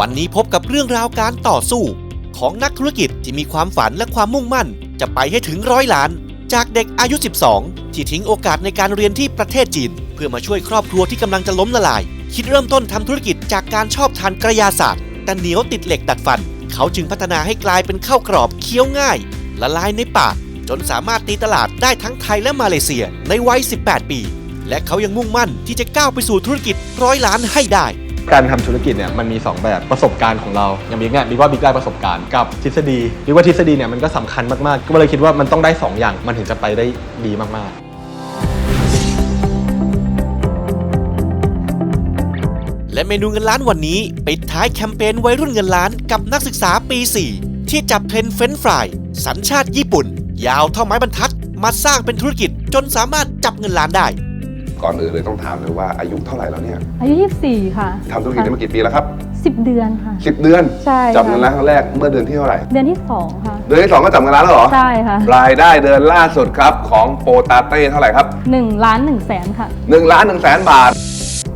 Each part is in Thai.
วันนี้พบกับเรื่องราวการต่อสู้ ของนักธุรกิจที่มีความฝันและความมุ่งมั่น จะไปให้ถึงร้อยล้าน จากเด็กอายุ 12 ที่ทิ้งโอกาสในการเรียนที่ประเทศจีน เพื่อมาช่วยครอบครัวที่กำลังจะล้มละลาย คิดเริ่มต้นทำธุรกิจจากการชอบทานกระยาศาสตร์ แต่เหนียวติดเหล็กดัดฟัน เขาจึงพัฒนาให้กลายเป็นข้าวกรอบเคี้ยวง่าย ละลายในปาก จนสามารถตีตลาดได้ทั้งไทยและมาเลเซียในวัย 18 ปี และเขายังมุ่งมั่นที่จะก้าวไปสู่ธุรกิจร้อยล้านให้ได้ การทำธุรกิจเนี่ยมันมี 2 แบบประสบการณ์ของเราอย่างบิ๊กเนี่ยบิ๊กว่าบิ๊กได้ประสบการณ์กับทฤษฎีบิ๊กว่าทฤษฎีเนี่ยมันก็สำคัญมากๆ ก็เลยคิดว่ามันต้องได้ 2 อย่างมันถึงจะไปได้ดีมากๆและเมนูเงินล้านวันนี้ปิดท้ายแคมเปญวัยรุ่นเงินล้านกับนักศึกษาปี 4 ที่จับเทรนเฟรนฟรายสัญชาติญี่ปุ่น ยาวเท่าไม้บรรทัด มาสร้างเป็นธุรกิจจนสามารถจับเงินล้านได้ ก่อนอื่นเลยต้องถามเลยว่าอายุเท่าไหร่แล้วเนี่ย อายุ24ค่ะทำธุรกิจได้มากี่ปีแล้วครับ 10 เดือนค่ะ 10 เดือนใช่จับค่ะเงินล้านครั้งแรกเมื่อเดือนที่เท่าไหร่ เดือนที่ 2 ค่ะ เดือนที่สองก็จับเงินล้านแล้วเหรอ ใช่ค่ะ รายได้เดือนล่าสุดครับของโปตาเต้เท่าไหร่ครับ1ล้าน1แสนค่ะ1ล้าน1แสนบาท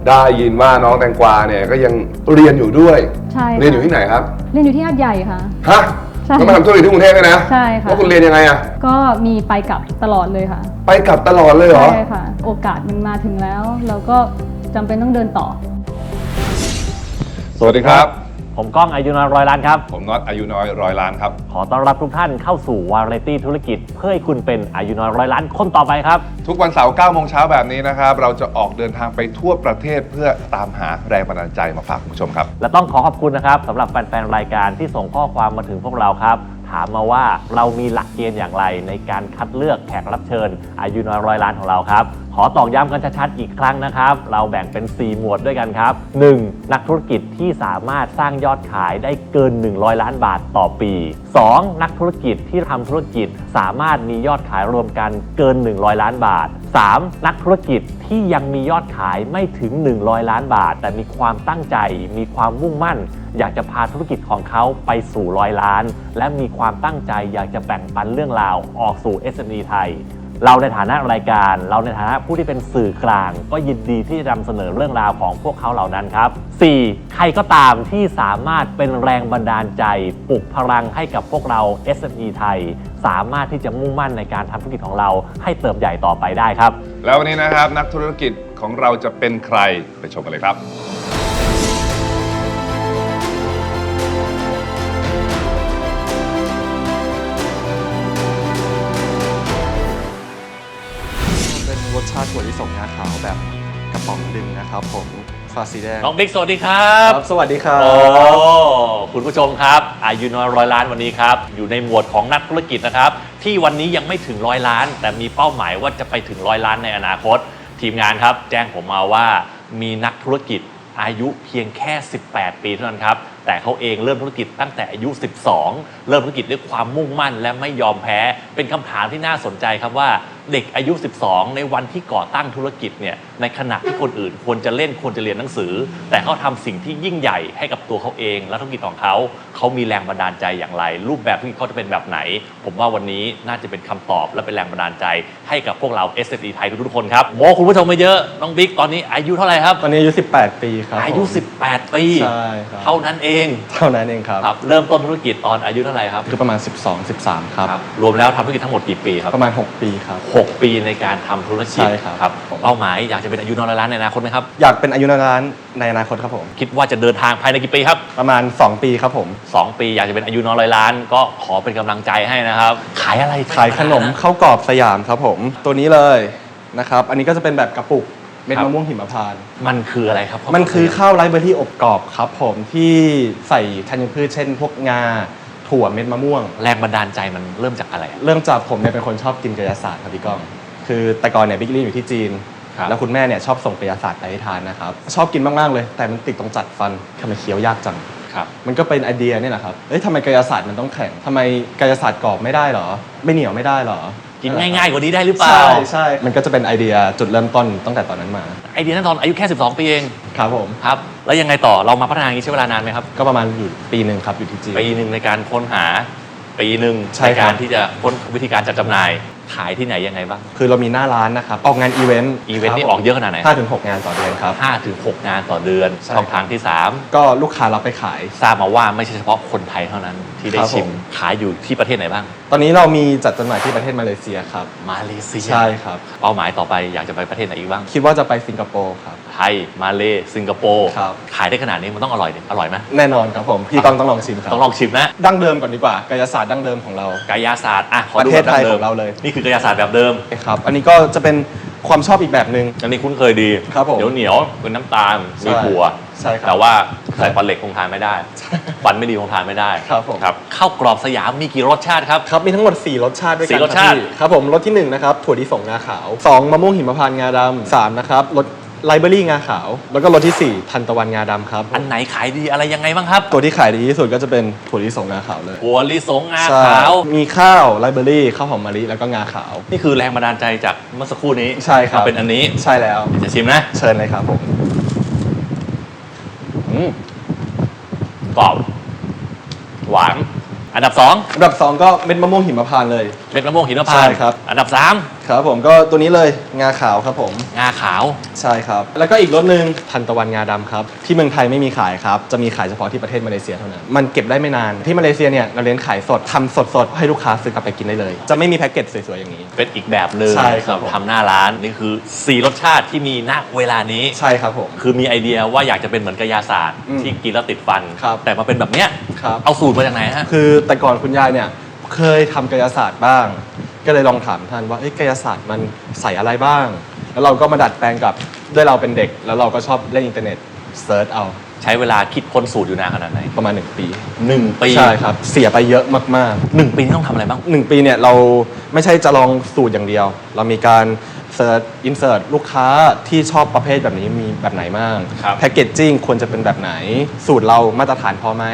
ได้ยินว่าน้องแตงกวาเนี่ยก็ยังเรียนอยู่ด้วย ใช่ค่ะเรียนอยู่ที่ไหนครับ เรียนอยู่ที่หาดใหญ่ค่ะ ฮะ ใช่ต้องมาทำธุรกิจที่กรุงเทพเลยนะใช่ค่ะ แล้วคุณเรียนยังไงอะก็มีไปกลับตลอดเลยค่ะ ไปกลับตลอดเลยเหรอ ใช่ค่ะ โอกาสมันมาถึงแล้ว เราก็จำเป็นต้องเดินต่อ สวัสดีครับ ผมก้องอายุน้อยร้อยล้านครับ ผมน็อตอายุน้อยร้อยล้านครับ ขอต้อนรับทุกท่านเข้าสู่วาไรตี้ธุรกิจ เพื่อให้คุณเป็นอายุน้อยร้อยล้านคนต่อไปครับ ทุกวันเสาร์9โมงเช้าแบบนี้นะครับ เราจะออกเดินทางไปทั่วประเทศเพื่อตามหาแรงบันดาลใจมาฝากคุณผู้ชมครับ และต้องขอขอบคุณนะครับสำหรับแฟนๆรายการที่ส่งข้อความมาถึงพวกเราครับ ถามมาว่าเรามีหลักเกณฑ์อย่างไรในการคัดเลือกแขกรับเชิญ อายุน้อยร้อยล้านของเราครับ ขอตอกย้ำกันชัดๆอีกครั้งนะครับ เราแบ่งเป็น 4 หมวดด้วยกันครับ 1. นักธุรกิจที่สามารถสร้างยอดขายได้เกิน 100 ล้านบาทต่อปี 2. นักธุรกิจที่ทำธุรกิจสามารถมียอดขายรวมกันเกิน 100 ล้านบาท 3. นักธุรกิจที่ยังมียอดขายไม่ถึง 100 ล้านบาท แต่มีความตั้งใจ มีความมุ่งมั่น อยากจะพาธุรกิจของเขาไปสู่ร้อยล้าน และมีความตั้งใจอยากจะแบ่งปันเรื่องราวออกสู่ SME ไทย เราในฐานะรายการ เราในฐานะผู้ที่เป็นสื่อกลาง ก็ยินดีที่จะนำเสนอเรื่องราวของพวกเขาเหล่านั้นครับ 4. ใครก็ตามที่สามารถเป็นแรงบันดาลใจปลุกพลังให้กับพวกเรา SME ไทย สามารถที่จะมุ่งมั่นในการทำธุรกิจของเราให้เติบใหญ่ต่อไปได้ครับ แล้ววันนี้นะครับนักธุรกิจของเราจะเป็นใครไปชมกันเลยครับ สงงาขาวแบบกระป๋องดึงนะครับ ผมฟาสีแดงน้องบิ๊กสวัสดีครับครับ สวัสดีครัโอ้บคุณผู้ชมครับ อายุน้อยร้อยล้านวันนี้ครับ อยู่ในหมวดของนักธุรกิจนะครับ ที่วันนี้ยังไม่ถึงร้อยล้าน แต่มีเป้าหมายว่าจะไปถึงร้อยล้านในอนาคต ทีมงานครับ แจ้งผมมาว่ามีนักธุรกิจอายุเพียงแค่ 18 ปีเท่านั้นครับ แต่เขาเองเริ่มธุรกิจตั้งแต่อายุ 12 เริ่มธุรกิจด้วยความมุ่งมั่นและไม่ยอมแพ้ เป็นคำถามที่น่าสนใจครับว่า เด็กอายุ 12 ในวันที่ก่อตั้งธุรกิจเนี่ยในขณะที่คนอื่นควรจะเล่นควรจะเรียนหนังสือ แต่เขาทำสิ่งที่ยิ่งใหญ่ให้กับตัวเขาเอง และธุรกิจของเขาเขามีแรงบันดาลใจอย่างไร รูปแบบธุรกิจเขาจะเป็นแบบไหน ผมว่าวันนี้น่าจะเป็นคำตอบและเป็นแรงบันดาลใจให้กับพวกเรา s อ e ไทยทุกๆคนครับโมคุณผู้ชมมาเยอะน้องบิ๊กตอนนี้อายุเท่าไหร่ครับตอนนี้อายุ 18 ปีครับอายุผม18 ปีใช่ครับเท่านั้นเองเท่านั้นเองครับครับเริ่มต้นธุรกิจตอนอายุเท่าไหร่ครับคือประมาณ 12 13 ครับรวมแล้วทำธุรกิจทั้งหมดกี่ปีครับประมาณ 6 ปีครับ6 ปีในการทำธุรกิจใช่ครับครับ เป้าหมายอยากจะเป็นอายุน้อยร้อยล้านในอนาคตไหมครับ อยากเป็นอายุน้อยล้านในอนาคตครับผม คิดว่าจะเดินทางภายในกี่ปีครับ ประมาณ 2 ปีครับผม 2 ปีอยากจะเป็นอายุน้อยร้อยล้าน ก็ขอเป็นกำลังใจให้นะครับ ขายอะไรขายขนมข้าวกรอบสยามครับผม ตัวนี้เลยนะครับ อันนี้ก็จะเป็นแบบกระปุกเม็ดมะม่วงหิมพานต์มันคืออะไรครับมันคือข้าวไรซ์เบอร์รี่อบกรอบครับผมที่ใส่ธัญพืชเช่น พวกงา ถั่วเม็ดมะม่วง แรงบันดาลใจมันเริ่มจากอะไรเริ่มจากผมเนี่ยเป็นคนชอบกินกระยาศาสตร์ครับพี่ก้อง คือแต่ก่อนเนี่ยบิ๊กลี่อยู่ที่จีน ครับ แล้วคุณแม่เนี่ยชอบส่งกระยาศาสตร์ไปให้ทานนะครับ ชอบกินมากๆเลย แต่มันติดตรงจัดฟันทำไมเคี้ยวยากจัง ครับ มันก็เป็นไอเดียเนี่ยแหละครับ เอ้ยทำไมกายศาสตร์มันต้องแข็งทำไมกายศาสตร์กรอบไม่ได้เหรอ ไม่เหนียวไม่ได้เหรอ กินง่ายๆกว่านี้ได้หรือเปล่า ใช่ใช่มันก็จะเป็นไอเดียจุดเริ่มต้นตั้งแต่ตอนนั้นมา ไอเดียนั้นตอนอายุแค่ 12 ปีเอง ครับผม ครับ แล้วยังไงต่อเรามาพัฒนาอย่างนี้ใช้เวลานานไหมครับ ก็ประมาณอยู่ปีหนึ่งครับอยู่ที่จีน ปีหนึ่งในการค้นหา ปีหนึ่งใช่ในครับ การที่จะค้นวิธีการจัดจำหน่าย ขายที่ไหนยังไงบ้างคือเรามีหน้าร้านนะครับ ออกงานอีเวนต์อีเวนต์นี่ออกเยอะขนาดไหนห้าถึงหกงานต่อเดือนครับ5ถึง6งานต่อเดือนใช่ช่องทางที่ก็ลูกค้ารับไปขาย3ทราบมาว่าไม่ใช่เฉพาะคนไทยเท่านั้นที่ได้ครับชิมผมขายอยู่ที่ประเทศไหนบ้าง ตอนนี้เรามีจัดจำหน่ายที่ประเทศมาเลเซียครับมาเลเซียใช่ครับเป้าหมายต่อไปอยากจะไปประเทศไหนอีกบ้าง คิดว่าจะไปสิงคโปร์ครับ ไทย มาเลสิงคโปร์ครับ ขายได้ขนาดนี้มันต้องอร่อยดิอร่อยไหมแน่นอนครับผม พี่ต้องต้องลองชิมครับต้องลองชิมนะดั้งเดิมก่อนดีกว่ากายศาสตร์ดั้งเดิมของเรา กายศาสตร์อะขอประดูเทศไทยแบบดิมของเราเลย นี่คือกายศาสตร์แบบเดิมครับอันนี้ก็จะเป็นความชอบอีกแบบหนึ่ง อันนี้คุ้นเคยดีครับผมเหนียวเหนียวๆเป็นน้ำตาลใช่มีถั่วใช่ครับแต่ว่าใส่ฟันเหล็กคงทานไม่ได้ฟันไม่ดีคงทานไม่ได้ครับผม ครับข้าวกรอบสยามมีกี่รสชาติครับ ครับมีทั้งหมด 4 รสชาติด้วยกันสี่รสชาติคบพี่ครับผมรสที่1นะครับถั่วลิสงงาขาว 2 มะม่วงหิมพานต์งาดำสามนะครับรส ไลเบอรี่งาขาว แล้วก็รสที่ 4 ทันตะวันงาดำครับ อันไหนขายดีอะไรยังไงบ้างครับตัวที่ขายดีที่สุดก็จะเป็นถั่วลิสงงาขาวเลยหัวลิสงงาใช่ขาว มีข้าวไลเบอรี่ข้าวหอมมะลิแล้วก็งาขาว นี่คือแรงบันดาลใจจากเมื่อสักครู่นี้ใช่ครับ มาเป็นอันนี้ใช่แล้ว จะชิมนะเชิญเลยครับผมอืมกรอบหวานอันดับสองอันดับ2ก็เม็ดมะม่วงหิมพานต์เลยเม็ดมะม่วงหินพานต์ใช่ครับ อันดับสาม ครับผมก็ตัวนี้เลยงาขาวครับผม งาขาว ใช่ครับ แล้วก็อีกรสหนึ่งทันตะวันงาดำครับ ที่เมืองไทยไม่มีขายครับ จะมีขายเฉพาะที่ประเทศมาเลเซียเท่านั้น มันเก็บได้ไม่นาน ที่มาเลเซียเนี่ยเราเน้นขายสดทำสดๆ ให้ลูกค้าซื้อกลับไปกินได้เลย จะไม่มีแพ็กเกจสวยๆ อย่างนี้ เป็นอีกแบบหนึ่งใช่ครับสำหทำหน้าร้านนี่คือสี่รสชาติที่มีณเวลานี้ ใช่ครับผม คือมีไอเดียว่าอยากจะเป็นเหมือนกายาศาสตร์อืมที่กินแล้วติดฟัน ครับแต่มาเป็นแบบเนี้ยครับ เอาสูตรมาจากไหนฮะ คือแต่ก่อนคุณยายเนี่ยเคยทำกายศาสตร์บ้าง ก็เลยลองถามท่านว่าเอ้ยกายศาสตร์มันใส่อะไรบ้าง แล้วเราก็มาดัดแปลงกับด้วยเราเป็นเด็ก แล้วเราก็ชอบเล่นอินเทอร์เน็ตเซิร์ชเอาใช้เวลาคิดค้นสูตรอยู่นานขนาดไหนประมาณ 1 ปี หนึ่งปีใช่ครับ เสียไปเยอะมากๆหนึ่งปีนี่ต้องทำอะไรบ้างหนึ่งปีเนี่ยเราไม่ใช่จะลองสูตรอย่างเดียว เรามีการเสิร์ชอินเสิร์ตลูกค้าที่ชอบประเภทแบบนี้มีแบบไหนบ้างครับ แพคเกจจิ้งควรจะเป็นแบบไหน สูตรเรามาตรฐานพอไหม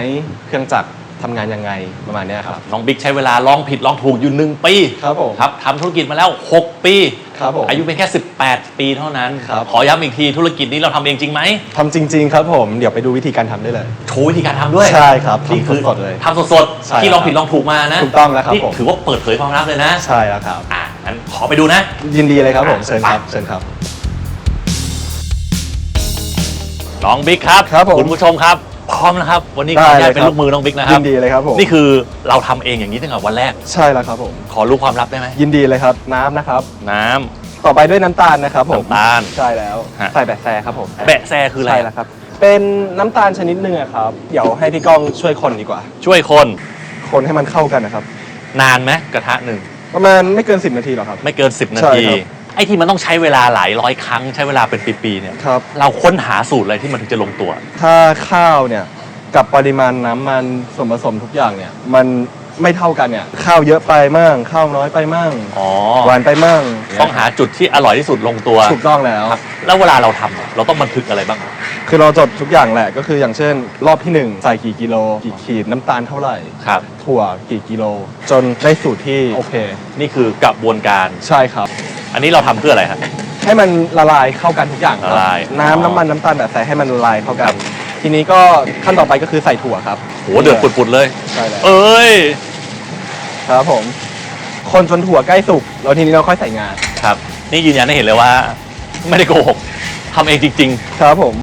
เครื่องจักร ทำงานยังไงประมาณเนี้ยครับ น้องบิ๊กใช้เวลาลองผิดลองถูกอยู่หนึ่งปีครับผมครับทำธุรกิจมาแล้ว 6 ปี ครับผมอายุเป็นแค่ 18 ปีเท่านั้น ครับ ขอย้ำอีกทีธุรกิจนี้เราทำเองจริงไหมทำจริง ๆ ครับผมเดี๋ยวไปดูวิธีการทำได้เลย โชว์วิธีการทำด้วยใช่ครับนี่คือทำสดๆเลยทำสดใช่ๆที่ลองครับผิดลองถูกมานะถูกต้องแล้วครับนี่ผม ถือว่าเปิดเผยความลับเลยนะใช่แล้วครับ อะงั้นขอไปดูนะ ยินดีเลยครับผมอะเชิญครับไปเชิญครับ น้องบิ๊กครับครับผม คุณผู้ชมครับ พร้อมนะครับ วันนี้ขได้ออนุญาตเลยเป็นครับลูกมือน้องบิ๊กนะครัยิบนดีเลยครับผมนี่คือเราทำเองอย่างนี้ตั้งแต่วันแรก ใช่แล้วครับผม ขอรู้ความลับได้ไหม ยินดีเลยครับน้ำนะครับ น้ำ ต่อไปด้วยน้ำตาลนะครับผมน้ำตาลใช่แล้วฮะ ใส่แบะแซครับผมแบะแซคืออะไร ใช่แล้วครับ เป็นน้ำตาลชนิดหนึ่งอะครับ เดี๋ยวให้พี่ก้องช่วยคนดีกว่า ช่วยคนคนให้มันเข้ากันนะครับ นานไหมกระทะหนึ่งประมาณไม่เกิน 10 นาทีหรอกครับ ไม่เกิน 10 นาใช่ที ครับ ไอ้ที่มันต้องใช้เวลาหลายร้อยครั้งใช้เวลาเป็นปีๆเนี่ยครับ เราค้นหาสูตรอะไรที่มันถึงจะลงตัว ถ้าข้าวเนี่ยกับปริมาณน้ำมันส่วนผสมทุกอย่างเนี่ยมันไม่เท่ากันเนี่ยข้าวเยอะไปมั่งข้าวน้อยไปมั่งอ๋อ หวานไปมั่งต้องหาจุดที่อร่อยที่สุดลงตัว ถูกต้องแล้ว ครับแล้วเวลาเราทำอะเราต้องบันทึกอะไรบ้างคือเราจดทุกอย่างแหละ ก็คืออย่างเช่น รอบที่หนึ่งใส่กี่กิโลกี่ขีดน้ำตาลเท่าไหร่ ครับ ถั่วกี่กิโล จนได้สูตรที่โอเค นี่คือกระบวนการ ใช่ครับ อันนี้เราทำเพื่ออะไรครับ ให้มันละลายเข้ากันทุกอย่างครับละลายน้ำอ๋อน้ำมันน้ำตาลแบบใส่ให้มันละลายเข้ากันทีนี้ก็ขั้นต่อไปก็คือใส่ถั่วครับโหเดือดปุดๆเลย ใช่แล้วเอ้ยครับผม คนจนถั่วใกล้สุกแล้วทีนี้เราค่อยใส่งาครับ นี่ยืนยันให้เห็นเลยว่า ไม่ได้โกหกทำเองจริง ครับผม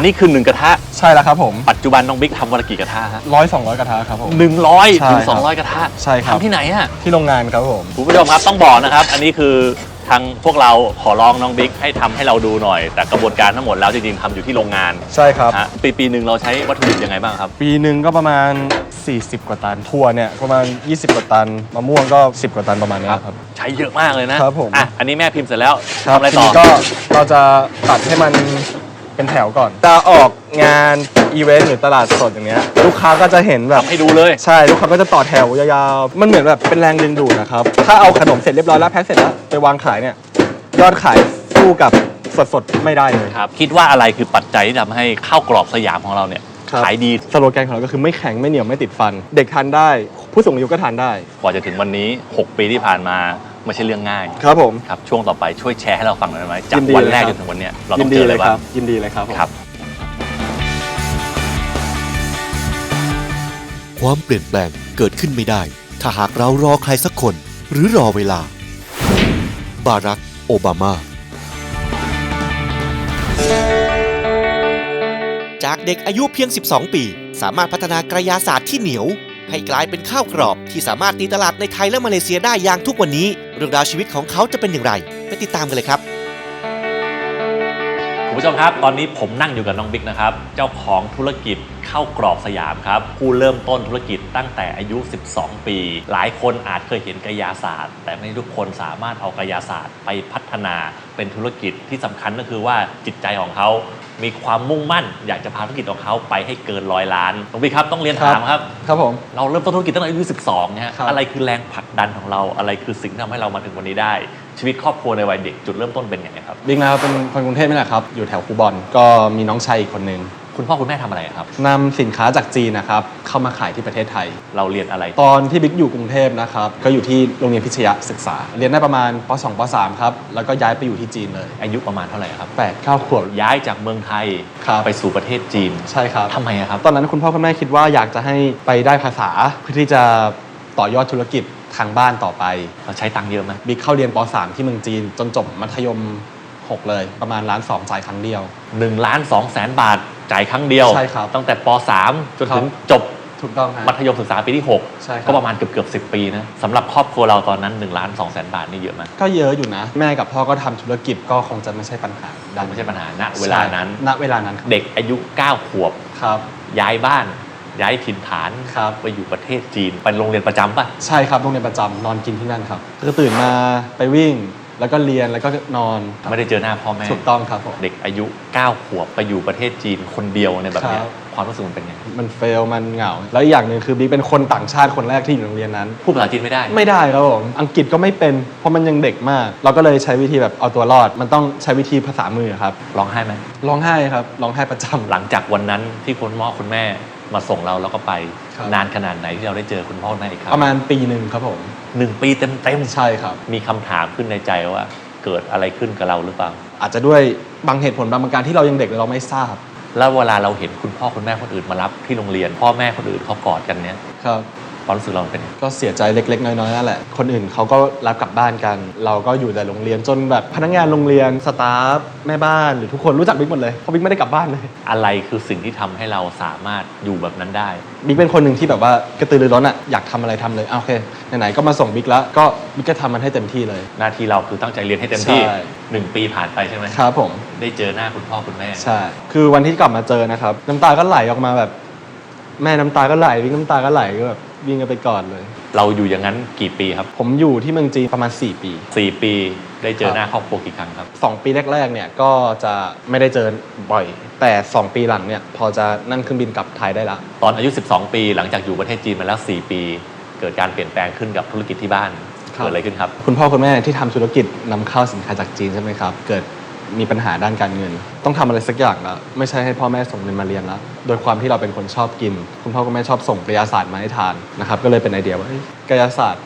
นนี้คือหนึ่งกระทะ ใช่แล้วครับผมปัจจุบันน้องบิ๊กทำวันละกี่กระทะฮะร้อยสองร้อยกระทะครับผม หนึ่งร้อยใช่ถึงคสรัอบงร้อยกระทะใช่ครับ ทำที่ไหนฮะที่โรงงานครับผม คุณผู้ชมครับต้องบอกนะครับ อันนี้คือทางพวกเราขอร้องน้องบิ๊กให้ทำให้เราดูหน่อย แต่กระบวนการทั้งหมดแล้วจริงๆทำอยู่ที่โรงงานใช่ครับ ฮะปีปีหนึ่งเราใช้วัตถุดิบยังไงบ้างครับ ปีหนึ่งก็ประมาณ 40 กว่าตันถั่วเนี่ยประมาณ 20 กว่าตันมะม่วงก็ 10 กว่าตันประมาณเนี้ยครับ ใช้เยอะมากเลยนะครับผม อะอันนี้แม่พิมพ์เสร็จแล้วครับทำอะไรทีต่อ นี้ก็เราจะตัดให้มัน เป็นแถวก่อนจะออกงานอีเวนต์หรือตลาดสดอย่างเนี้ยลูกค้าก็จะเห็นแบบทำให้ดูเลย ใช่ลูกค้าก็จะต่อแถวยาวๆ มันเหมือนแบบเป็นแรงดึงดูดนะครับ ถ้าเอาขนมเสร็จเรียบร้อยแล้วแพ็คเสร็จแล้วไปวางขายเนี่ย ยอดขายสู้กับสดๆ ไม่ได้เลย ครับ คิดว่าอะไรคือปัจจัยที่ทำให้ข้าวกรอบสยามของเราเนี่ยครับ ขายดีสโลแกนของเราก็คือไม่แข็งไม่เหนียวไม่ติดฟัน เด็กทานได้ ผู้สูงอายุก็ทานได้ กว่าจะถึงวันนี้ 6 ปีที่ผ่านมา ไม่ใช่เรื่องง่ายครับผมครับช่วงต่อไปช่วยแชร์ให้เราฟังหน่อยได้ไหมจากยินดีวันเลยแรกคจรับ นถึงวันเนี้ยเรายิต้องดีเจออะเลไรยคบ้ารังบ ยินดีเลยครับผม ครับ ความเปลี่ยนแปลงเกิดขึ้นไม่ได้ ถ้าหากเรารอใครสักคน หรือรอเวลา บารัก โอบามา จากเด็กอายุเพียง 12 ปี สามารถพัฒนากระยาศาสตร์ที่เหนียว ให้กลายเป็นข้าวกรอบ ที่สามารถตีตลาดในไทยและมาเลเซียได้อย่างทุกวันนี้ เรื่องราวชีวิตของเขาจะเป็นอย่างไร ไปติดตามกันเลยครับคุณผู้ชมครับ ตอนนี้ผมนั่งอยู่กับน้องบิ๊กนะครับ เจ้าของธุรกิจข้าวกรอบสยามครับผู้เริ่มต้นธุรกิจตั้งแต่อายุ 12 ปี หลายคนอาจเคยเห็นกายาศาสตร์ แต่ไม่ทุกคนสามารถเอากายาศาสตร์ไปพัฒนาเป็นธุรกิจที่สำคัญก็คือว่าจิตใจของเขา มีความมุ่งมั่น อยากจะพาธุรกิจของเขาไปให้เกินร้อยล้านน้องบิ๊กครับต้องเรียนถามครับ ครับผม เราเริ่มต้นธุรกิจตั้งแต่อายุ12นะฮะครับ อะไรคือแรงผลักดันของเราอะไรคือสิ่งที่ทำให้เรามาถึงวันนี้ได้ ชีวิตครอบครัวในวัยเด็กจุดเริ่มต้นเป็นยังไงครับ บิ๊กนะครับเป็นคนกรุงเทพนี่แหละครับ อยู่แถวคูบอนก็มีน้องชายอีกคนนึง คุณพ่อคุณแม่ทำอะไรครับ นำสินค้าจากจีนนะครับเข้ามาขายที่ประเทศไทย เราเรียนอะไรตอนที่บิ๊กอยู่กรุงเทพนะครับก็อยู่ที่โรงเรียนพิชยะศึกษา เรียนได้ประมาณป .2 ป .3 ครับแล้วก็ย้ายไปอยู่ที่จีนเลยอายุประมาณเท่าไหร่ครับ8 9ขวบ ย้ายจากเมืองไทยครับ ไปสู่ประเทศจีนใช่ครับ ทำไมอะครับ ตอนนั้นคุณพ่อคุณแม่คิดว่าอยากจะให้ไปได้ภาษาเพื่อที่จะต่อยอดธุรกิจทางบ้านต่อไป เราใช้ตังค์เยอะไหมบิ๊กเข้าเรียนป .3 ที่เมืองจีน จนจบมัธยม 6 เลย ประมาณล้านสองจ่ายครั้งเดียว หนึ่งล้านสองแสนบาท จ่ายครั้งเดียว ใช่ครับตั้งแต่ป .3 จนถึงครับจบถูกต้องฮะ มัธยมศึกษาปีที่ ใช่ครับ 6 ก็ประมาณเกือบเกือบสิปีนะสำหรับครอบครัวเราตอนนั้น1ล้าน2แสนบาทนี่เยอะไหมก็เยอะอยู่นะ แม่กับพ่อก็ทำธุรกิจก็คงจะไม่ใช่ปัญหาดันไม่ใช่ปัญหาณเวลานั้นใช่ณเวลานั้นครับเด็กอายุ 9 ขวบ ครับ ย้ายบ้าน ย้ายถิ่นฐานครับ ไปอยู่ประเทศจีน ไปโรงเรียนประจำป่ะ ใช่ครับโรงเรียนประจำนอนกินที่นั่นครับก็ตื่นมาไปวิ่ง แล้วก็เรียนแล้วก็นอนไม่ได้เจอหน้าพ่อแม่ถูกต้องครับผมเด็กอายุ 9 ขวบไปอยู่ประเทศจีนคนเดียวในแบบเนี้ยครับความรู้สึกมันเป็นยังไงมันเฟลมันเหงา แล้วอีกอย่างหนึ่งคือบิ๊กเป็นคนต่างชาติคนแรกที่อยู่โรงเรียนนั้นพูดภาษาจีนไม่ได้ ไม่ได้ครับผมอังกฤษก็ไม่เป็นเพราะมันยังเด็กมาก เราก็เลยใช้วิธีแบบเอาตัวรอด มันต้องใช้วิธีภาษามือครับร้องไห้ไหมร้องไห้ครับร้องไห้ประจำหลังจากวันนั้นที่คุณพ่อคุณแม่ มาส่งเราแล้วก็ไปครับ นานขนาดไหนที่เราได้เจอคุณพ่อคุณแม่อีกครั้งประมาณปีหนึ่งครับผมหนึ่งปีเต็มเต็มใช่ครับ ๆมีคำถามขึ้นในใจว่า เกิดอะไรขึ้นกับเราหรือเปล่า อาจจะด้วยบางเหตุผลบางประการที่เรายังเด็กเราไม่ทราบแล้วเวลาเราเห็นคุณพ่อคุณแม่คนอื่นมารับที่โรงเรียน พ่อแม่คนอื่นเขากอดกันเนี้ยครับ ความรู้สึกเราเป็นยังไงก็เสียใจเล็ก ๆ น้อยๆนั่นแหละ คนอื่นเขาก็รับกลับบ้านกัน เราก็อยู่แต่โรงเรียนจนแบบพนักงานโรงเรียนสตาฟแม่บ้านหรือทุกคนรู้จักบิ๊กหมดเลยเพราะบิ๊กไม่ได้กลับบ้านเลยอะไรคือสิ่งที่ทำให้เราสามารถอยู่แบบนั้นได้ บิ๊กเป็นคนหนึ่งที่แบบว่ากระตือรือร้นอะอยากทำอะไรทำเลยอะโอเคไหนๆก็มาส่งบิ๊กแล้วก็บิ๊กก็ทำมันให้เต็มที่เลย หน้าที่เราคือตั้งใจเรียนให้เต็มที่ใช่ หนึ่งปีผ่านไปใช่ไหมครับผม ได้เจอหน้าคุณพ่อคุณแม่ ใช่ คือวันที่กลับมาเจอนะครับ น้ำตาก็ไหลออกมาแบบ แม่น้ำตาก็ไหลบิ๊กน้ำตาก็ไหลก็แบบ วิ่งกันไปก่อนเลย เราอยู่อย่างนั้นกี่ปีครับ ผมอยู่ที่เมืองจีนประมาณ 4 ปีสี่ปีได้เจอครับหน้าครอบครัวกี่ครั้งครับ 2 ปีแรกๆเนี่ยก็จะไม่ได้เจอบ่อย แต่ 2 ปีหลังเนี่ยพอจะนั่งเครื่องบินกลับไทยได้ละ ตอนอายุ 12 ปีหลังจากอยู่ประเทศจีนมาแล้ว 4 ปี เกิดการเปลี่ยนแปลงขึ้นกับธุรกิจที่บ้านครับเกิดอะไรขึ้นครับ คุณพ่อคุณแม่ที่ทำธุรกิจนำเข้าสินค้าจากจีนใช่ไหมครับ เกิด มีปัญหาด้านการเงิน ต้องทำอะไรสักอย่างแล้วไม่ใช่ให้พ่อแม่ส่งเงินมาเรียนแล้วโดยความที่เราเป็นคนชอบกิน คุณพ่อคุณแม่ชอบส่งกายศาสตร์มาให้ทานนะครับก็เลยเป็นไอเดียว่าเอ้ยกายศาสตร์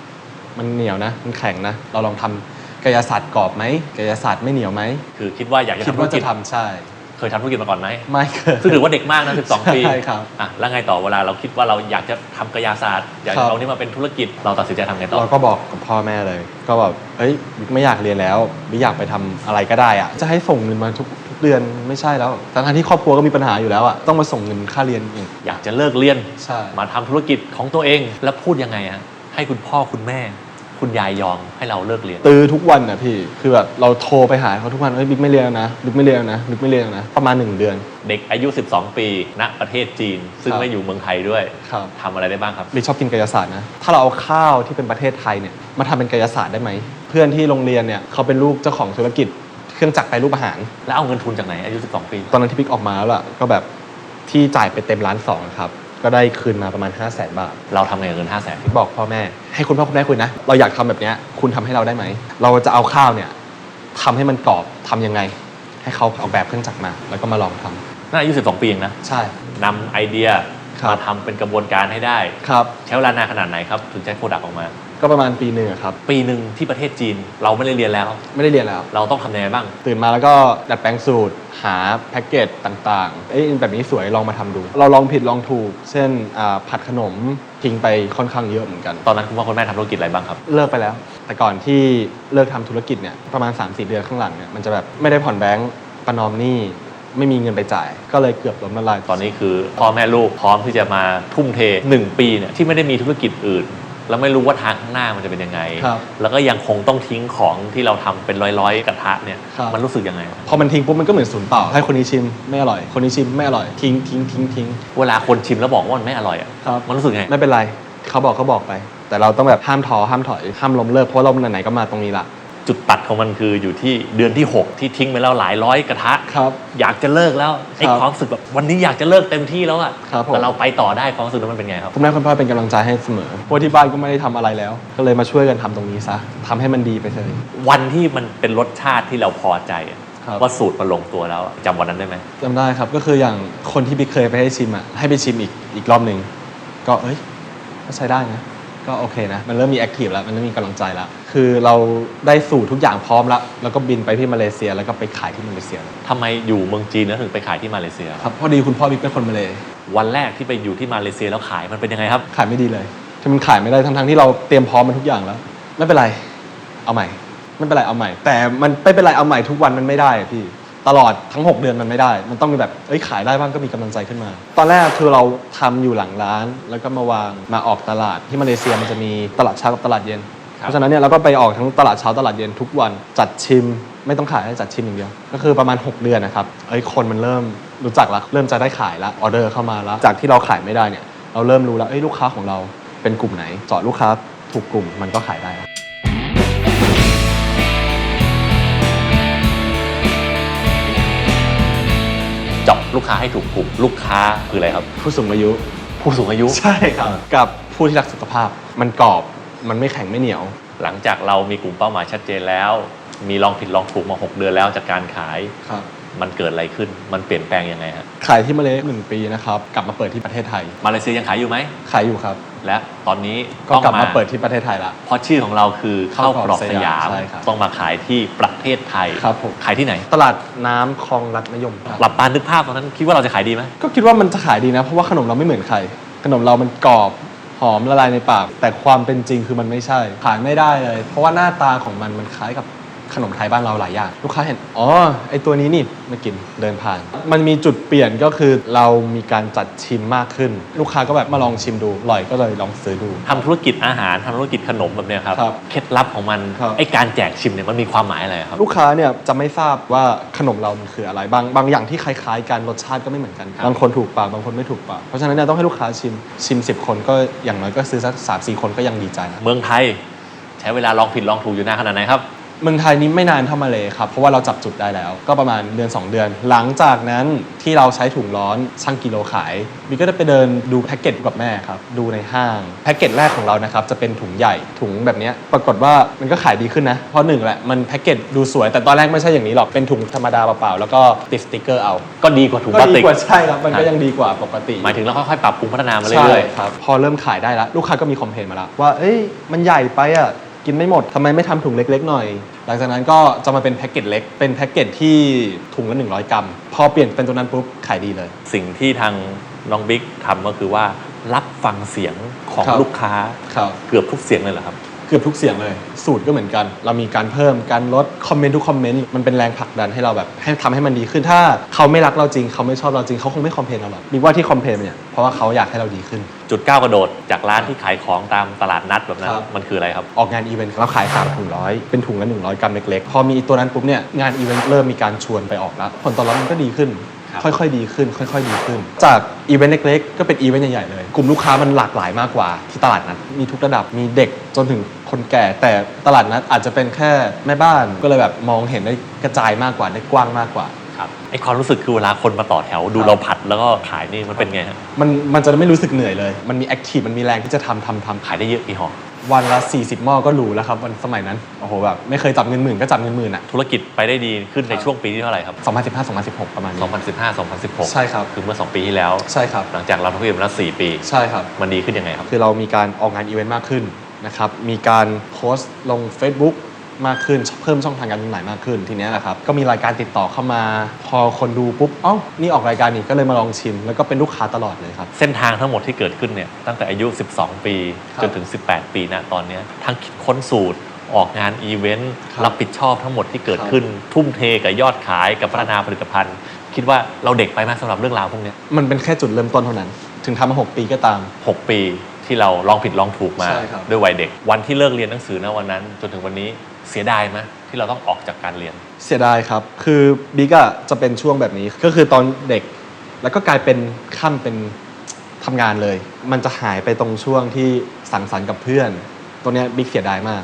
มันเหนียวนะ มันแข็งนะ เราลองทำกายศาสตร์กรอบไหมกายศาสตร์ไม่เหนียวไหมคือคิดว่าอยากจะคิดทำธุรว่ากิจะจทำใช่เค ยทำธุรกิจมาก่อนไหมไม่เคยซึ่งถือว่าเด็กมากนะ12 ปีใช่ครับอะแล้วไงต่อเวลาเราคิดว่าเราอยากจะทำกายศาสตร์ อยากครัจะบเอานี่มาเป็นธุรกิจเราตัดสินใจทำไงต่อเราก็บอกกับพ่อแม่เลย ก็แบบเอ้ยบิ๊กไม่อยากเรียนแล้วบิ๊กอยากไปทำอะไรก็ได้อะจะให้ส่งเงินมาทุกทุกเดือนไม่ใช่แล้วทั้งๆที่ครอบครัวก็มีปัญหาอยู่แล้วอะต้องมาส่งเงินค่าเรียนอีกอยากจะเลิกเรียนใช่มาทำธุรกิจของตัวเองแล้วพูดยังไงอะให้คุณพ่อคุณแม่ คุณยายยอมให้เราเลิกเรียน ตื้อทุกวันนะพี่คือแบบเราโทรไปหาเขาทุกวันเอ้ยบิ๊กไม่เรียนแล้วนะบิ๊กไม่เรียนแล้วนะบิ๊กไม่เรียนแล้วนะประมาณหนึ่งเดือน เด็กอายุ 12 ปีณประเทศจีน ซึ่งครับไม่อยู่เมืองไทยด้วยครับ ทำอะไรได้บ้างครับ บิ๊กชอบกินกายศาสตร์นะ ถ้าเราเอาข้าวที่เป็นประเทศไทยเนี่ยมาทำเป็นกายศาสตร์ได้ไหม เพื่อนที่โรงเรียนเนี่ยเขาเป็นลูกเจ้าของธุรกิจเครื่องจักรแปรรูปอาหาร แล้วเอาเงินทุนจากไหนอายุ 12 ปี ตอนนั้นที่บิ๊กออกมาแล้วล่ะก็แบบที่จ่ายไปเต็มล้านสองครับ ก็ได้คืนมาประมาณ 5 0 0แสนบาท เราทำไงกับเงิน5 0 0 0 0นบอกพ่อแม่ ให้คุณพ่อคุณแม่คุยนะ เราอยากทำแบบเนี้ยคุณทำให้เราได้ไหม เราจะเอาข้าวเนี่ยทำให้มันกรอบทำยังไง ให้เขาออกแบบเครื่องจักรมา แล้วก็มาลองทำน่าอายุ12 ปีเองนะใช่ นำไอเดียครับ มาทำเป็นกระบวนการให้ได้ ครับ ใช้เวลานานขนาดไหนครับ ถึงใช้โปรดักต์ออกมา ก็ประมาณปีหนึ่งอะครับ ปีหนึ่งที่ประเทศจีนเราไม่ได้เรียนแล้ว ไม่ได้เรียนแล้ว เราต้องทำยังไงบ้าง ตื่นมาแล้วก็ดัดแปลงสูตร หาแพ็กเกจต่างๆ เอ้ยแบบนี้สวยลองมาทำดู เราลองผิดลองถูก เช่นอ่าผัดขนมทิ้งไปค่อนข้างเยอะเหมือนกัน ตอนนั้นคุณพ่อคุณแม่ทำธุรกิจอะไรบ้างครับ เลิกไปแล้ว แต่ก่อนที่เลิกทำธุรกิจเนี่ยประมาณ 3-4 เดือนข้างหลังเนี่ยมันจะแบบไม่ได้ผ่อนแบงก์ประนอมหนี้ไม่มีเงินไปจ่าย ก็เลยเกือบล้มละลายตอนนี้คือพ่อแม่ลูกพร้อมที่จะมาทุ่มเท 1 ปีเนี่ยที่ไม่ได้มีธุรกิจอื่น แล้วไม่รู้ว่าทางข้างหน้ามันจะเป็นยังไง ครับแล้วก็ยังคงต้องทิ้งของที่เราทำเป็นร้อยๆกระทะเนี่ย ครับ มันรู้สึกยังไง พอมันทิ้งปุ๊บมันก็เหมือนศูนย์เปล่า ให้คนนี้ชิมไม่อร่อย คนนี้ชิมไม่อร่อย ทิ้งทิ้งทิ้งทิ้ง เวลาคนชิมแล้วบอกว่ามันไม่อร่อยอะ ครับ มันรู้สึกไง ไม่เป็นไร เขาบอกเขาบอกไป แต่เราต้องแบบห้ามท้อห้ามถอย ห้ามล้มเลิก เพราะเราไหนๆก็มาตรงนี้ละ จุดตัดของมันคืออยู่ที่เดือนที่ 6 ที่ทิ้งไปแล้วหลายร้อยกระทะ ครับ อยากจะเลิกแล้วไอ้ครับความรู้สึกแบบวันนี้อยากจะเลิกเต็มที่แล้วอะครับผม แต่เราไปต่อได้ความรู้สึกนั้นมันเป็นไงครับ คุณแม่คุณพ่อเป็นกำลังใจให้เสมอเพราะที่บ้านก็ไม่ได้ทำอะไรแล้ว ก็เลยมาช่วยกันทำตรงนี้ซะทำให้มันดีไปเลย วันที่มันเป็นรสชาติที่เราพอใจอะครับ ว่าสูตรมันลงตัวแล้วอะจำวันนั้นได้ไหม จำได้ครับก็คืออย่างคนที่บิ๊กเคยไปให้ชิมอะให้ไปชิมอีกอีกรอบหนึ่งก็เอ้ยก็ใช้ได้นะ ก็โอเคนะ มันเริ่มมีแอคทีฟแล้ว มันเริ่มมีกำลังใจแล้ว คือเราได้สูตรทุกอย่างพร้อมแล้ว แล้วก็บินไปที่มาเลเซียแล้วก็ไปขายที่มาเลเซียเลยทำไมอยู่เมืองจีนแล้วถึงไปขายที่มาเลเซียครับพอดีคุณพ่อบิ๊กเป็นคนมาเลยวันแรกที่ไปอยู่ที่มาเลเซียแล้วขายมันเป็นยังไงครับ ขายไม่ดีเลยที่มันขายไม่ได้ทั้งๆที่เราเตรียมพร้อมมันทุกอย่างแล้ว ไม่เป็นไร เอาใหม่ไม่เป็นไรเอาใหม่ แต่มันไม่เป็นไรเอาใหม่ทุกวันมันไม่ได้อะพี่ตลอดทั้ง 6 เดือนมันไม่ได้ มันต้องมีแบบ เอ้ยขายได้บ้างก็มีกำลังใจขึ้นมา ตอนแรกคือเราทำอยู่หลังร้าน แล้วก็มาวางมาออกตลาดที่มาเลเซียมันจะมีตลาดเช้ากับตลาดเย็นครับ เพราะฉะนั้นเนี่ยเราก็ไปออกทั้งตลาดเช้าตลาดเย็นทุกวันจัดชิม ไม่ต้องขายให้จัดชิมอย่างเดียว ก็คือประมาณ 6 เดือนนะครับเอ้ยคนมันเริ่มรู้จักละเริ่มจะได้ขายละออเดอร์เข้ามาแล้วจากที่เราขายไม่ได้เนี่ยเราเริ่มรู้แล้วเอ้ยลูกค้าของเราเป็นกลุ่มไหนเจาะลูกค้าถูกกลุ่มมันก็ขายได้แล้วเจาะลูกค้าให้ถูกกลุ่มลูกค้าคืออะไรครับ ผู้สูงอายุ ผู้สูงอายุ ใช่ครับ กับผู้ที่รักสุขภาพมันกรอบ มันไม่แข็งไม่เหนียว หลังจากเรามีกลุ่มเป้าหมายชัดเจนแล้ว มีลองผิดลองถูกมา 6 เดือนแล้วจากการขาย ครับ มันเกิดอะไรขึ้น มันเปลี่ยนแปลงยังไงฮะ ขายที่มาเลหนึ่งปีนะครับ กลับมาเปิดที่ประเทศไทย มาเลเซียยังขายอยู่ไหม ขายอยู่ครับ และตอนนี้ก็กลับมาเปิดที่ประเทศไทยละ เพราะชื่อของเราคือข้าวกรอบสยาม ใช่ครับต้องมาขายที่ประเทศไทย ครับผม ขายที่ไหน ตลาดน้ำคลองรัฐมยมครับ หลับตานึกภาพตอนนั้นคิดว่าเราจะขายดีไหม ก็คิดว่ามันจะขายดีนะ เพราะว่าขนมเราไม่เหมือนใคร ขนมเรามันกรอบ หอมละลายในปาก แต่ความเป็นจริงคือมันไม่ใช่ขายไม่ได้เลย เพราะว่าหน้าตาของมันมันคล้ายกับ ขนมไทยบ้านเราหลายอย่าง ลูกค้าเห็น อ๋อ ไอตัวนี้นี่มากินเดินผ่าน มันมีจุดเปลี่ยนก็คือเรามีการจัดชิมมากขึ้น ลูกค้าก็แบบมาลองชิมดูอร่อยก็เลยลองซื้อดู ทำธุรกิจอาหารทำธุรกิจขนมแบบเนี้ยครับ ครับเคล็ดลับของมันครับ ไอการแจกชิมเนี่ยมันมีความหมายอะไรครับ ลูกค้าเนี่ยจะไม่ทราบว่าขนมเรามันคืออะไรบางบางอย่างที่คล้ายๆกันรสชาติก็ไม่เหมือนกันครับบางคนถูกปากบางคนไม่ถูกปากเพราะฉะนั้นเนี่ยต้องให้ลูกค้าชิมชิม 10 คนก็อย่างน้อยก็ซื้อสักสามสี่คนก็ยังดีใจนะเมืองไทย ใช้เวลาลองผิดลองถูกอยู่นานขนาดไหนครับ เมืองไทยนี้ไม่นานเท่ามาเลยครับ เพราะว่าเราจับจุดได้แล้ว ก็ประมาณเดือน 2 เดือน หลังจากนั้นที่เราใช้ถุงร้อนช่างกิโลขายบิ๊กก็ได้ไปเดินดูแพ็กเกจกับแม่ครับ ดูในห้างแพ็กเกจแรกของเรานะครับจะเป็นถุงใหญ่ถุงแบบเนี้ยปรากฏว่ามันก็ขายดีขึ้นนะเพราะหนึ่งแหละมันแพ็กเกจดูสวยแต่ตอนแรกไม่ใช่อย่างนี้หรอกเป็นถุงธรรมดาเปล่าๆแล้วก็ติดสติกเกอร์เอาก็ดีกว่าถุงพก็ลาสดีติกกว่าใช่ครับมันก็ยังดีกว่าปกติ หมายถึงเราค่อยๆปรับปรุงพัฒนามาใช่เรื่อยครับพอเริ่มขายได้แล้วลูกค้าก็มีคอมเพลนมาแล้วว่าเอ้ยมันใหญ่ไปอะ กินไม่หมดทำไมไม่ทำถุงเล็ก ๆ หน่อย หลังจากนั้นก็จะมาเป็นแพ็กเกจเล็ก เป็นแพ็กเกจที่ถุงละ 100 กรัม พอเปลี่ยนเป็นตัวนั้นปุ๊บขายดีเลยๆสิ่งที่ทางน้องบิ๊กทำก็คือว่ารับฟังเสียงของครับลูกค้าครับ เกือบทุกเสียงเลยเหรอครับเกือบทุกเสียงเลย สูตรก็เหมือนกัน เรามีการเพิ่มการลดคอมเมนต์ทุกคอมเมนต์มันเป็นแรงผลักดันให้เราแบบให้ทำให้มันดีขึ้นถ้าเขาไม่รักเราจริงเขาไม่ชอบเราจริงเขาคงไม่คอมเพลนเราหรอกมีว่าที่คอมเพลนเนี่ยเพราะว่าเขาอยากให้เราดีขึ้น จุดก้าวกระโดดจากร้านที่ขายของตามตลาดนัดแบบนั้นครับ มันคืออะไรครับ ออกงานอีเวนต์เราขาย3ถุงร้อยเป็นถุงละ100 กรัมเล็กๆ พอมีตัวนั้นปุ๊บเนี่ยงานอีเวนต์เริ่มมีการชวนไปออกแล้วผลตอบรับมันก็ดีขึ้น ครับค่อยๆดีขึ้น ค่อยๆดีขึ้น จากอีเวนต์เล็กๆ ก็เป็นอีเวนต์ใหญ่ๆเลย กลุ่มลูกค้ามันหลากหลายมากกว่าที่ตลาดนัดมีทุกระดับมีเด็กจนถึงคนแก่ แต่ตลาดนัดอาจจะเป็นแค่แม่บ้านก็เลยแบบมองเห็นได้กระจายมากกว่าได้กว้างมากกว่าครับไอความรู้สึกคือเวลาคนมาต่อแถวดูครับเราผัดแล้วก็ขายนี่มันเป็นไงฮะมันมันจะไม่รู้สึกเหนื่อยเลย มันมีแอคทีฟมันมีแรงที่จะทำทำทำขายได้เยอะกี่ห่อ วันละ 40หม้อก็หรูแล้วครับวันสมัยนั้นโอ้โหแบบไม่เคยจับเงินหมื่นก็จับเงินหมื่นอะ ธุรกิจไปได้ดีขึ้นในช่วงปีที่เท่าไหร่ครับ 2015 2016 ประมาณนี้ 2015 2016 ใช่ครับ คือเมื่อ 2 ปีที่แล้ว ใช่ครับ หลังจากเราทำธุรกิจมาแล้ว4ปี ใช่ครับ มันดีขึ้นยังไงครับ คือเรามีการออกงานอีเวนต์มากขึ้นนะครับ มีการโพสต์ลง Facebook มากขึ้นเพิ่มช่องทางการจำหน่ายมากขึ้นทีเนี้ยแหละครับก็มีรายการติดต่อเข้ามา พอคนดูปุ๊บเอ้านี่ออกรายการนี้ก็เลยมาลองชิม แล้วก็เป็นลูกค้าตลอดเลยครับ เส้นทางทั้งหมดที่เกิดขึ้นเนี่ยตั้งแต่อายุ 12 ปี ครับจนถึง 18 ปีนะตอนเนี้ยทั้งคิดค้นสูตรออกงานอีเวนต์ครับรับผิดชอบทั้งหมดที่เกิดครับขึ้น ทุ่มเทกับยอดขายกับพัฒนาผลิตภัณฑ์ คิดว่าเราเด็กไปมากสำหรับเรื่องราวพวกเนี้ยมันเป็นแค่จุดเริ่มต้นเท่านั้น ถึงทำมาหกปีก็ตาม6ปีที่เราลองผิดลองถูกมาใช่ครับ ด้วยวัยเด็ก วันที่เลิกเรียนหนังสือนะวันนั้น จนถึงวันนี้ เสียดายไหมที่เราต้องออกจากการเรียน เสียดายครับ คือบิ๊กอะจะเป็นช่วงแบบนี้ ก็คือตอนเด็ก แล้วก็กลายเป็นขั้นเป็นทำงานเลย มันจะหายไปตรงช่วงที่สังสรรค์กับเพื่อน ตัวเนี้ยบิ๊กเสียดายมาก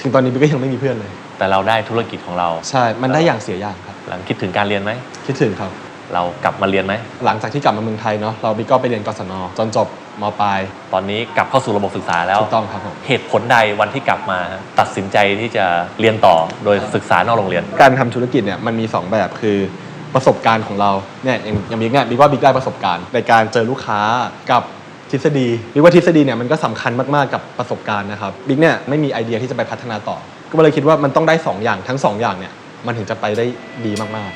ถึงตอนนี้บิ๊กก็ยังไม่มีเพื่อนเลย แต่เราได้ธุรกิจของเราใช่ มันได้อย่างเสียอย่างครับ หลังคิดถึงการเรียนไหม คิดถึงครับ เรากลับมาเรียนไหม หลังจากที่กลับมาเมืองไทยเนาะ เราบิ๊กก็ไปเรียนกศนจนจบ มปลายตอนนี้กลับเข้าสู่ระบบศึกษาแล้วถูกต้องครับผมเหตุผลใดวันที่กลับมาตัดสินใจที่จะเรียนต่อโดยศึกษานอกโรงเรียน การทำธุรกิจเนี่ยมันมี 2 แบบคือประสบการณ์ของเราเนี่ยอย่างอย่างบิ๊กเนี่ยบิ๊กว่าบิ๊กได้ประสบการณ์ ในการเจอลูกค้ากับทฤษฎีบิ๊กว่าทฤษฎีเนี่ยมันก็สำคัญมากๆกับประสบการณ์นะครับบิ๊กเนี่ยไม่มีไอเดียที่จะไปพัฒนาต่อ ก็เลยคิดว่ามันต้องได้ 2 อย่างทั้ง 2 อย่างเนี่ยมันถึงจะไปได้ดีมาก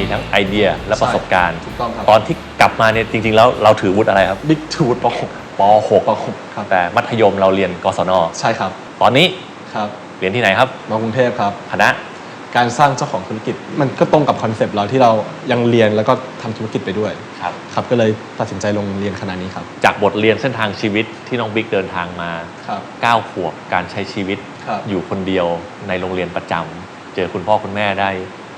มีทั้งไอเดียและประสบการณ์ๆถูกต้องครับ ตอนที่กลับมาเนี่ยจริง ๆ แล้วเราถือวุฒิอะไรครับบิ๊กทูดปป .6 ป .6 .6 ครับแต่มัธยมเราเรียนกศน ใช่ครับตอนนี้ครับเรียนที่ไหนครับมากรุงเทพครับ คณะการสร้างเจ้าของธุรกิจมันก็ตรงกับคอนเซปต์เราที่เรายังเรียนแล้วก็ทำธุรกิจไปด้วยครับ ครับก็เลยตัดสินใจลงเรียนคณะนี้ครับจากบทเรียนเส้นทางชีวิตที่น้องบิ๊กเดินทางมา ครับ 9 ขวบการใช้ชีวิต ครับ อยู่คนเดียวในโรงเรียนประจำเจอคุณพ่อคุณแม่ได้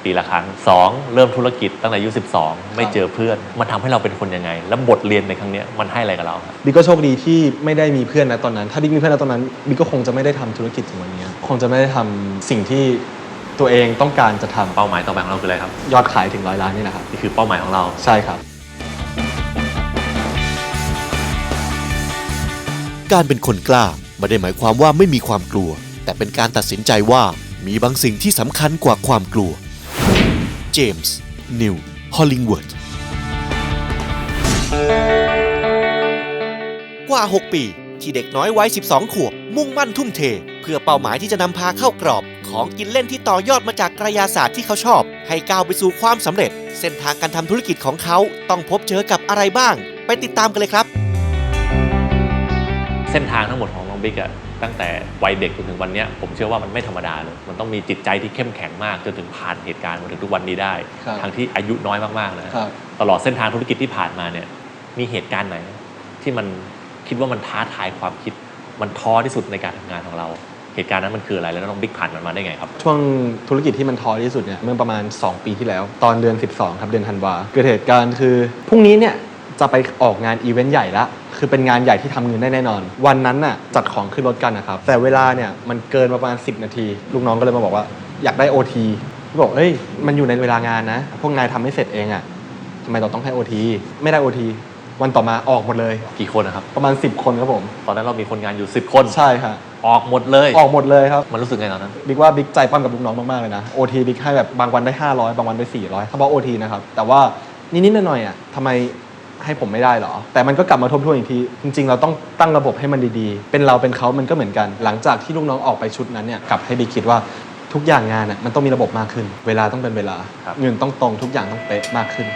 ปีละครั้ง 2 เริ่มธุรกิจตั้งแต่อายุ 12 ไม่เจอเพื่อน มันทำให้เราเป็นคนยังไง แล้วบทเรียนในครั้งเนี้ยมันให้อะไรกับเราครับบิ๊กก็โชคดีที่ไม่ได้มีเพื่อนนะตอนนั้น ถ้าบิ๊กมีเพื่อนนะตอนนั้นบิ๊กก็คงจะไม่ได้ทำธุรกิจถึงวันนี้คงจะไม่ได้ทำสิ่งที่ตัวเองต้องการจะทำเป้าหมายต่อไปของเราคืออะไรครับยอดขายถึงร้อยล้านนี่แหละครับนี่คือเป้าหมายของเราใช่ครับ การเป็นคนกล้าไม่ได้หมายความว่าไม่มีความกลัว แต่เป็นการตัดสินใจว่ามีบางสิ่งที่สำคัญกว่าความกลัว เจมส์ นิว ฮอลลิงวิร์ดกว่า 6 ปี ที่เด็กน้อยวัย 12 ขวบ มุ่งมั่นทุ่มเท เพื่อเป้าหมายที่จะนำพาเข้ากรอบ ของกินเล่นที่ต่อยอดมาจากกระยาศาสตร์ที่เขาชอบ ให้ก้าวไปสู่ความสำเร็จ เส้นทางการทำธุรกิจของเขาต้องพบเจอกับอะไรบ้าง ไปติดตามกันเลยครับ เส้นทางทั้งหมดของน้องบิ๊กอะ ตั้งแต่วัยเด็กจนถึงวันเนี้ยผมเชื่อว่ามันไม่ธรรมดาเลยมันต้องมีจิตใจที่เข้มแข็งมากจนถึงผ่านเหตุการณ์มาถึงทุกวันนี้ได้ครับทั้งที่อายุน้อยมากๆนะครับตลอดเส้นทางธุรกิจที่ผ่านมาเนี่ยมีเหตุการณ์ไหนที่มันคิดว่ามันท้าทายความคิด มันท้อที่สุดในการทำงานของเรา เหตุการณ์นั้นมันคืออะไรแล้วน้องบิ๊กผ่านมันมาได้ไงครับ ช่วงธุรกิจที่มันท้อที่สุดเนี่ยเมื่อประมาณ 2 ปีที่แล้ว ตอนเดือน 12 ครับเดือนธันวาเกิดเหตุการณ์คือพรุ่งนี้เนี่ยจะไปออกงานอีเวนต์ใหญ่ละ คือเป็นงานใหญ่ที่ทำเงินได้แน่นอน วันนั้นน่ะจัดของขึ้นรถกันนะครับ แต่เวลาเนี่ยมันเกินประมาณ 10 นาที ลูกน้องก็เลยมาบอกว่าอยากได้ OT บอกเฮ้ยมันอยู่ในเวลางานนะ พวกนายทำไม่เสร็จเองอะ่ะทำไมเราต้องให้ OT ไม่ได้ OT วันต่อมาออกหมดเลย กี่คนนะครับ ประมาณ 10 คนครับผม ตอนนั้นเรามีคนงานอยู่ 10 คนใช่ค่ะ ออกหมดเลยออกหมดเลยครับ มันรู้สึกไงตอนนั้น บิ๊กว่าบิ๊กใจปั้มกับลูกน้องมาก ๆ เลยนะ OT บิ๊กให้แบบบางวันได้ 500 บางวันได้ 400เฉพาะ OT นะครับ แต่ว่านิดๆหน่อยๆอะทำไม ให้ผมไม่ได้เหรอ แต่มันก็กลับมาทบทวนอีกที จริง ๆ เราต้องตั้งระบบให้มันดีๆ เป็นเราเป็นเขามันก็เหมือนกัน หลังจากที่ลูกน้องออกไปชุดนั้นเนี่ยกลับให้บิ๊กคิดว่าทุกอย่างงานอะมันต้องมีระบบมากขึ้น เวลาต้องเป็นเวลาครับเงินต้องตรงทุกอย่างต้องเป๊ะมากขึ้น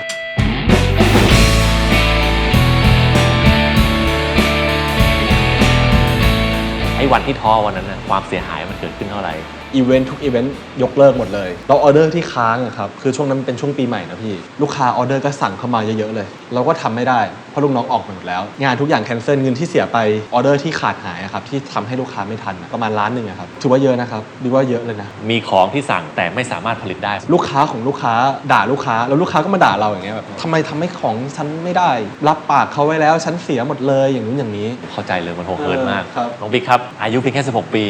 ไอ้วันที่ท้อวันนั้นนะความเสียหายมันเกิดขึ้นเท่าไหร่ อีเวนต์ทุกอีเวนต์ยกเลิกหมดเลยเราออเดอร์ที่ค้างอะครับคือช่วงนั้นมันเป็นช่วงปีใหม่นะพี่ ลูกค้าออเดอร์ก็สั่งเข้ามาเยอะๆเลย เราก็ทำไม่ได้ เพราะลูกน้องออกไปหมดแล้ว งานทุกอย่างแคนเซิลเงินที่เสียไปออเดอร์ที่ขาดหายอะครับที่ทำให้ลูกค้าไม่ทันอะประมาณล้านหนึ่งอะครับถือว่าเยอะนะครับดีว่าเยอะเลยนะมีของที่สั่งแต่ไม่สามารถผลิตได้ ลูกค้าของลูกค้าด่าลูกค้าแล้วลูกค้าก็มาด่าเราอย่างเงี้ยแบบทำไมทำให้ของฉันไม่ได้ รับปากเขาไว้แล้วฉันเสียหมดเลยอย่างนู้นอย่างนี้ เข้าใจเลยมันโหดเหินมากเออครับน้องบิ๊กครับอายุเพียงแค่ 16 ปี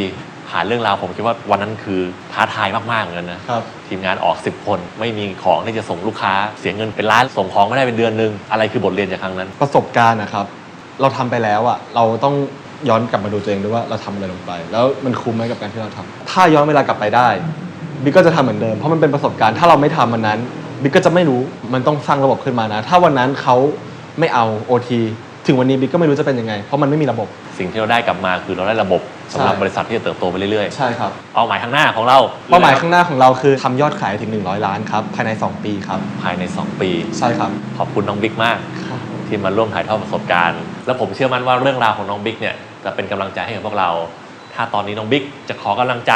ผ่านเรื่องราวผมคิดว่าวันนั้นคือท้าทายมากๆเหมือนกันนะครับ ทีมงานออก 10 คน ไม่มีของที่จะส่งลูกค้า เสียเงินเป็นล้านส่งของไม่ได้เป็นเดือนนึง อะไรคือบทเรียนจากครั้งนั้น ประสบการณ์นะครับ เราทำไปแล้วอะเราต้องย้อนกลับมาดูตัวเองด้วยว่าเราทำอะไรลงไป แล้วมันคุ้มไหมกับการที่เราทำถ้าย้อนเวลากลับไปได้บิ๊กก็จะทำเหมือนเดิมเพราะมันเป็นประสบการณ์ถ้าเราไม่ทำมันนั้นบิ๊กก็จะไม่รู้มันต้องสร้างระบบขึ้นมานะ ถ้าวันนั้นเขาไม่เอา OT ถึงวันนี้บิ๊กก็ไม่รู้จะเป็นยังไง เพราะมันไม่มีระบบ สิ่งที่เราได้กลับมาคือเราได้ระบบสำหรับใช่บริษัทที่จะเติบโตไปเรื่อยใช่ครับ ๆเป้าหมายข้างหน้าของเราเป้าหมายข้างหน้าของเราคือทำยอดขายถึง 100 ล้านครับภายใน 2 ปีครับ ภายใน 2 ปี ใช่ครับ ขอบคุณน้องบิ๊กมาก ที่มาร่วมถ่ายทอดประสบการณ์ และผมเชื่อมั่นว่าเรื่องราวของน้องบิ๊กเนี่ยจะเป็นกำลังใจให้กับพวกเรา ถ้าตอนนี้น้องบิ๊กจะขอกำลังใจ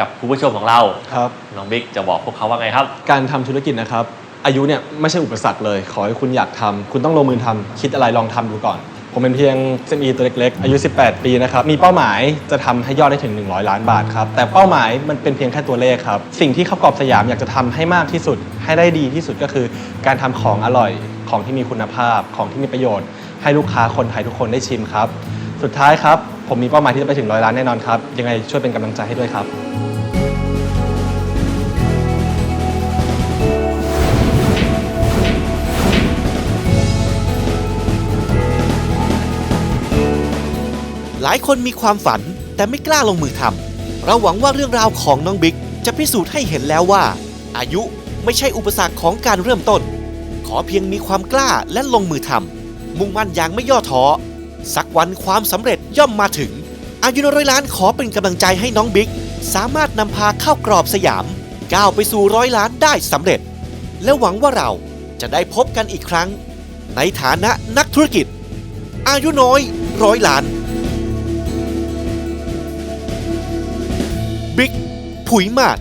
กับคุณผู้ชมของเรา ครับ น้องบิ๊กจะบอกพวกเขาว่าไงครับ การทำธุรกิจนะครับ อายุเนี่ยไม่ใช่อุปสรรคเลย ขอให้คุณอยากทำคุณต้องลงมือทำคิดอะไรลองทำดูก่อน ผมเป็นเพียง SME ตัวเล็กๆ อายุ 18 ปีนะครับ มีเป้าหมายจะทำให้ยอดได้ถึง 100 ล้านบาทครับ แต่เป้าหมายมันเป็นเพียงแค่ตัวเลขครับ สิ่งที่ข้าวกรอบสยามอยากจะทำให้มากที่สุด ให้ได้ดีที่สุดก็คือ การทำของอร่อย ของที่มีคุณภาพ ของที่มีประโยชน์ ให้ลูกค้าคนไทยทุกคนได้ชิมครับ สุดท้ายครับ ผมมีเป้าหมายที่จะไปถึงร้อยล้านแน่นอนครับ ยังไงช่วยเป็นกำลังใจให้ด้วยครับ หลายคนมีความฝันแต่ไม่กล้าลงมือทำเราหวังว่าเรื่องราวของน้องบิ๊กจะพิสูจน์ให้เห็นแล้วว่า อายุไม่ใช่อุปสรรคของการเริ่มต้น ขอเพียงมีความกล้าและลงมือทำมุ่งมั่นอย่างไม่ย่อท้อ สักวันความสำเร็จย่อมมาถึง อายุนร้อยล้านขอเป็นกำลังใจให้น้องบิ๊กสามารถนำพาเข้ากรอบสยาม ก้าวไปสู่ร้อยล้านได้สำเร็จ และหวังว่าเราจะได้พบกันอีกครั้ง ในฐานะนักธุรกิจ อายุน้อยร้อยล้าน ผุยหมาก